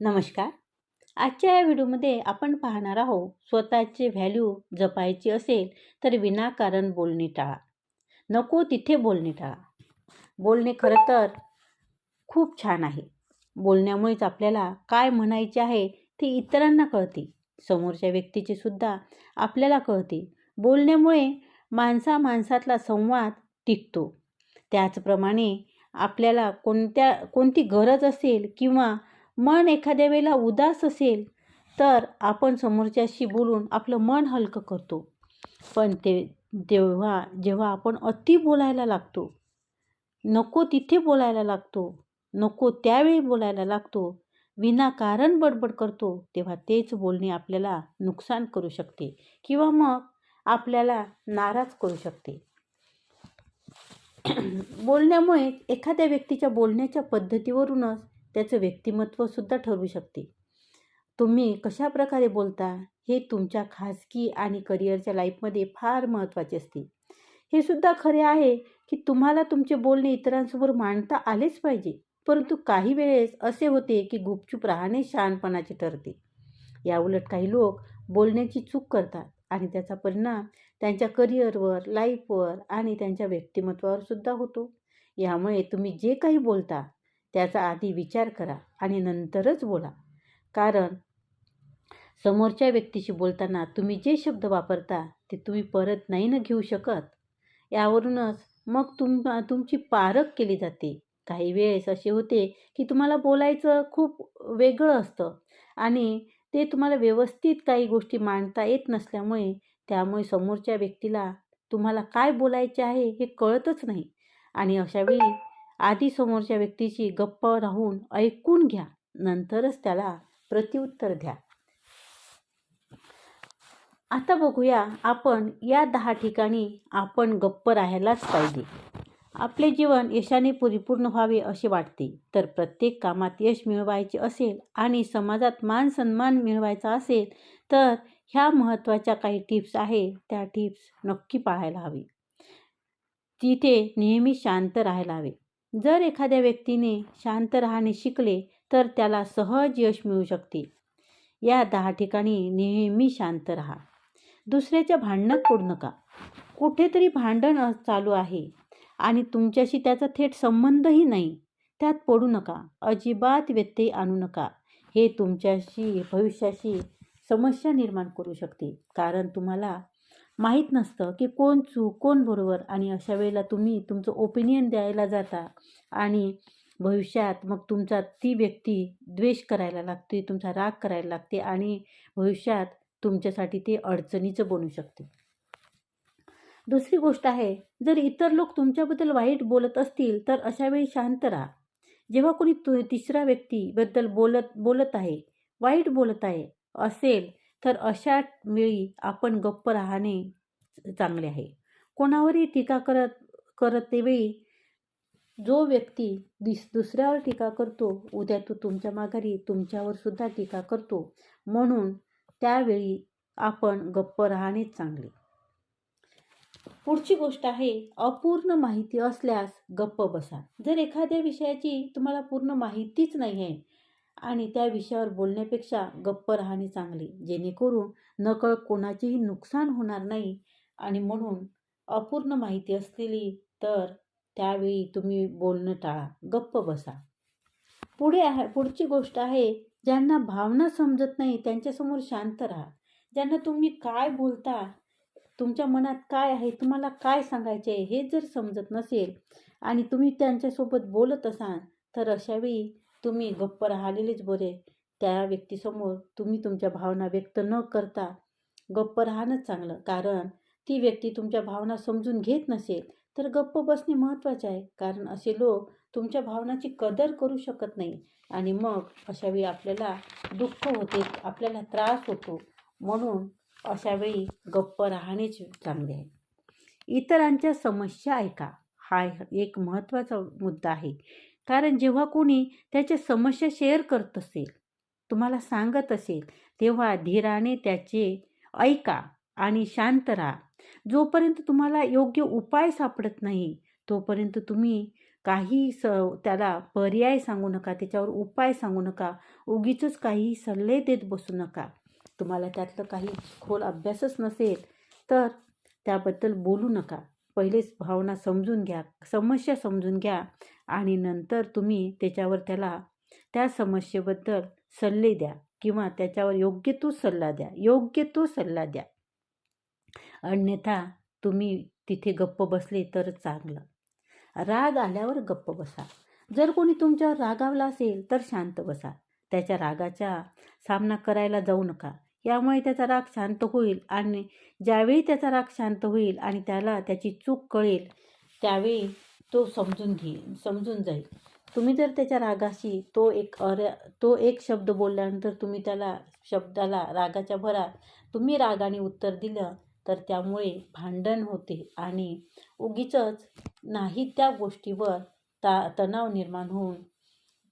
नमस्कार. आजच्या या व्हिडिओमध्ये आपण पाहणार आहोत स्वतःचे व्हॅल्यू जपायची असेल तर विनाकारण बोलणे टाळा. नको तिथे बोलणे टाळा. बोलणे खरं तर खूप छान आहे. बोलण्यामुळेच आपल्याला काय म्हणायचे आहे ते इतरांना कळते. समोरच्या व्यक्तीचे सुद्धा आपल्याला कळते. बोलण्यामुळे माणसा माणसातला संवाद टिकतो. त्याचप्रमाणे आपल्याला कोणत्या कोणती गरज असेल किंवा मन एखाद्या वेळेला उदास असेल तर आपण समोरच्याशी बोलून आपलं मन हलकं करतो. पण ते तेव्हा जेव्हा आपण अति बोलायला लागतो नको तिथे बोलायला लागतो नको त्यावेळी बोलायला लागतो विनाकारण बडबड करतो तेव्हा तेच बोलणे आपल्याला नुकसान करू शकते किंवा मग आपल्याला नाराज करू शकते. बोलण्यामुळे एखाद्या व्यक्तीच्या बोलण्याच्या पद्धतीवरूनच त्याचं व्यक्तिमत्वसुद्धा ठरू शकते. तुम्ही कशा प्रकारे बोलता हे तुमच्या खाजगी आणि करिअरच्या लाईफमध्ये फार महत्त्वाचे असते. हे सुद्धा खरे आहे की तुम्हाला तुमचे बोलणे इतरांसमोर मांडता आलेच पाहिजे परंतु काही वेळेस असे होते की गुपचूप राहणे शहाणपणाचे ठरते. याउलट काही लोक बोलण्याची चूक करतात आणि त्याचा परिणाम त्यांच्या करिअरवर लाईफवर आणि त्यांच्या व्यक्तिमत्वावर सुद्धा होतो. यामुळे तुम्ही जे काही बोलता त्याचा आधी विचार करा आणि नंतरच बोला. कारण समोरच्या व्यक्तीशी बोलताना तुम्ही जे शब्द वापरता ते तुम्ही परत नाही ना घेऊ शकत. यावरूनच मग तुम तुमची पारख केली जाते. काही वेळेस असे होते की तुम्हाला बोलायचं खूप वेगळं असतं आणि ते तुम्हाला व्यवस्थित काही गोष्टी मांडता येत नसल्यामुळे त्यामुळे समोरच्या व्यक्तीला तुम्हाला काय बोलायचे आहे हे कळतच नाही. आणि अशावेळी आधी समोरच्या व्यक्तीची गप्प राहून ऐकून घ्या. नंतरच त्याला प्रत्युत्तर द्या. आता बघूया आपण या दहा ठिकाणी आपण गप्प राहायलाच पाहिजे. आपले जीवन यशाने परिपूर्ण व्हावे असे वाटते. तर प्रत्येक कामात यश मिळवायचे असेल आणि समाजात मान सन्मान मिळवायचा असेल तर ह्या महत्त्वाच्या काही टिप्स आहे त्या टिप्स नक्की पाळायला हवी. तिथे नेहमी शांत राहायला हवे. जर एखाद्या व्यक्तीने शांत राहणे शिकले तर त्याला सहज यश मिळू शकते. या दहा ठिकाणी नेहमी शांत राहा. दुसऱ्याच्या भांडणात पडू नका. कुठेतरी भांडण चालू आहे आणि तुमच्याशी त्याचा थेट संबंधही नाही. त्यात पडू नका. अजिबात व्यत्यय आणू नका. हे तुमच्याशी भविष्याशी समस्या निर्माण करू शकते. कारण तुम्हाला माहीत नसतं की कोण चूक कोण बरोबर आणि अशा वेळेला तुम्ही तुमचं ओपिनियन द्यायला जाता आणि भविष्यात मग तुमचा ती व्यक्ती द्वेष करायला लागते तुमचा राग करायला लागते आणि भविष्यात तुमच्यासाठी ते अडचणीचं बनू शकते. दुसरी गोष्ट आहे जर इतर लोक तुमच्याबद्दल वाईट बोलत असतील तर अशा वेळी शांत राहा. जेव्हा कोणी तु तिसऱ्या व्यक्तीबद्दल बोलत बोलत आहे वाईट बोलत आहे असेल तर अशा वेळी आपण गप्प राहणे चांगले आहे. कोणावरही टीका करत करतेवेळी जो व्यक्ती दिस दुसऱ्यावर टीका करतो उद्या तो तुमच्या माघारी तुमच्यावर सुद्धा टीका करतो. म्हणून त्यावेळी आपण गप्प राहणेच चांगले. पुढची गोष्ट आहे अपूर्ण माहिती असल्यास गप्प बसा. जर एखाद्या विषयाची तुम्हाला पूर्ण माहितीच नाही आहे आणि त्या विषयावर बोलण्यापेक्षा गप्प राहणे चांगले. जेणेकरून नकळ कोणाचेही नुकसान होणार नाही आणि म्हणून अपूर्ण माहिती असलेली तर त्यावेळी तुम्ही बोलणं टाळा. गप्प बसा. पुढे आहे पुढची गोष्ट आहे ज्यांना भावना समजत नाही त्यांच्यासमोर शांत राहा. ज्यांना तुम्ही काय बोलता तुमच्या मनात काय आहे तुम्हाला काय सांगायचे आहे हे जर समजत नसेल आणि तुम्ही त्यांच्यासोबत बोलत असाल तर अशावेळी तुम्ही गप्प राहिलेलेच बरे. त्या व्यक्तीसमोर तुम्ही तुमच्या भावना व्यक्त न करता गप्प राहणंच चांगलं. कारण ती व्यक्ती तुमच्या भावना समजून घेत नसेल तर गप्प बसणे महत्त्वाचे आहे. कारण असे लोक तुमच्या भावनाची कदर करू शकत नाही आणि मग अशावेळी आपल्याला दुःख होते आपल्याला त्रास होतो. म्हणून अशावेळी गप्प राहणेच चांगले आहे. इतरांच्या समस्या ऐका. हा एक महत्त्वाचा मुद्दा आहे. कारण जेव्हा कोणी त्याच्या समस्या शेअर करत असेल तुम्हाला सांगत असेल तेव्हा धीराने त्याचे ऐका आणि शांत राहा. जोपर्यंत तुम्हाला योग्य उपाय सापडत नाही तोपर्यंत तुम्ही काही स त्याला पर्याय सांगू नका त्याच्यावर उपाय सांगू नका उगीच काही सल्ले देत बसू नका. तुम्हाला त्यातलं काही खोल अभ्यासच नसेल तर त्याबद्दल बोलू नका. पहिलेच भावना समजून घ्या समस्या समजून घ्या आणि नंतर तुम्ही त्याच्यावर त्याला त्या समस्येबद्दल सल्ले द्या किंवा त्याच्यावर योग्य तो सल्ला द्या योग्य तो सल्ला द्या. अन्यथा तुम्ही तिथे गप्प बसले तर चांगलं. राग आल्यावर गप्प बसा. जर कोणी तुमच्यावर रागावला असेल तर शांत बसा. त्याच्या रागाचा सामना करायला जाऊ नका. यामुळे त्याचा राग शांत होईल आणि ज्यावेळी त्याचा राग शांत होईल आणि त्याला त्याची चूक कळेल त्यावेळी तो समजून घेईल समजून जाईल. तुम्ही जर त्याच्या रागाशी तो एक अर तो एक शब्द बोलल्यानंतर तुम्ही त्याला शब्दाला रागाच्या भरात तुम्ही रागाने उत्तर दिलं तर त्यामुळे भांडण होते आणि उगीच नाही त्या गोष्टीवर ता तणाव निर्माण होऊन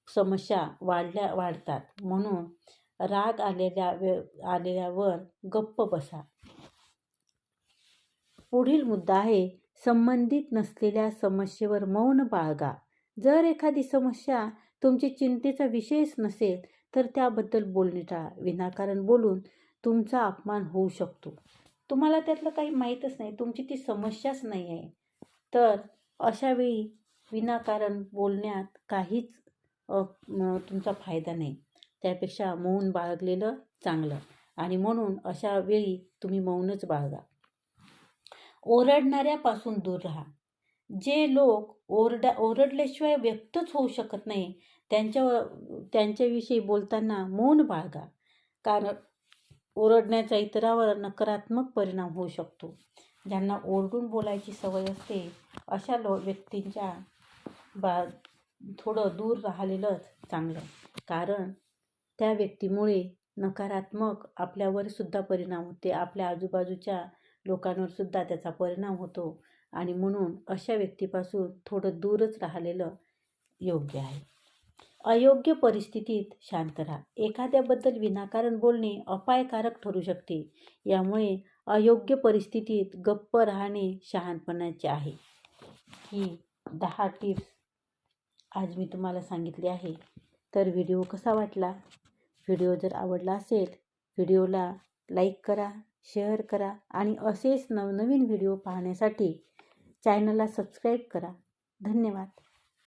समस्या वाढल्या वाढतात. म्हणून राग आलेल्या वे आलेल्यावर गप्प बसा. पुढील मुद्दा आहे संबंधित नसलेल्या समस्येवर मौन बाळगा. जर एखादी समस्या तुमची चिंतेचा विषयच नसेल तर त्याबद्दल बोलणे टाळा. विनाकारण बोलून तुमचा अपमान होऊ शकतो. तुम्हाला त्यातलं काही माहीतच नाही तुमची ती समस्याच नाही आहे. तर अशावेळी विनाकारण बोलण्यात काहीच तुमचा फायदा नाही. त्यापेक्षा मौन बाळगलेलं चांगलं. आणि म्हणून अशा वेळी तुम्ही मौनच बाळगा. ओरडणाऱ्यापासून दूर राहा. जे लोक ओरडा ओरडल्याशिवाय व्यक्तच होऊ शकत नाही त्यांच्या त्यांच्याविषयी बोलताना मौन बाळगा. कारण ओरडण्याचा इतरावर नकारात्मक परिणाम होऊ शकतो. ज्यांना ओरडून बोलायची सवय असते अशा लो व्यक्तींच्या बा थोडं दूर राहिलेलंच चांगलं. कारण त्या व्यक्तीमुळे नकारात्मक आपल्यावर सुद्धा परिणाम होते. आपल्या आजूबाजूच्या लोकांवर सुद्धा त्याचा परिणाम होतो. आणि म्हणून अशा व्यक्तीपासून थोडं दूरच राहिलेलं योग्य आहे. अयोग्य परिस्थितीत शांत राहा. एखाद्याबद्दल विनाकारण बोलणे अपायकारक ठरू शकते. यामुळे अयोग्य परिस्थितीत गप्प राहणे शहाणपणाचे आहे. ही दहा टिप्स आज मी तुम्हाला सांगितले आहे. तर व्हिडिओ कसा वाटला? व्हिडिओ जर आवडला असेल व्हिडिओला लाईक करा शेअर करा आणि असेच नवनवीन व्हिडिओ पाहण्यासाठी चॅनलला सबस्क्राईब करा. धन्यवाद.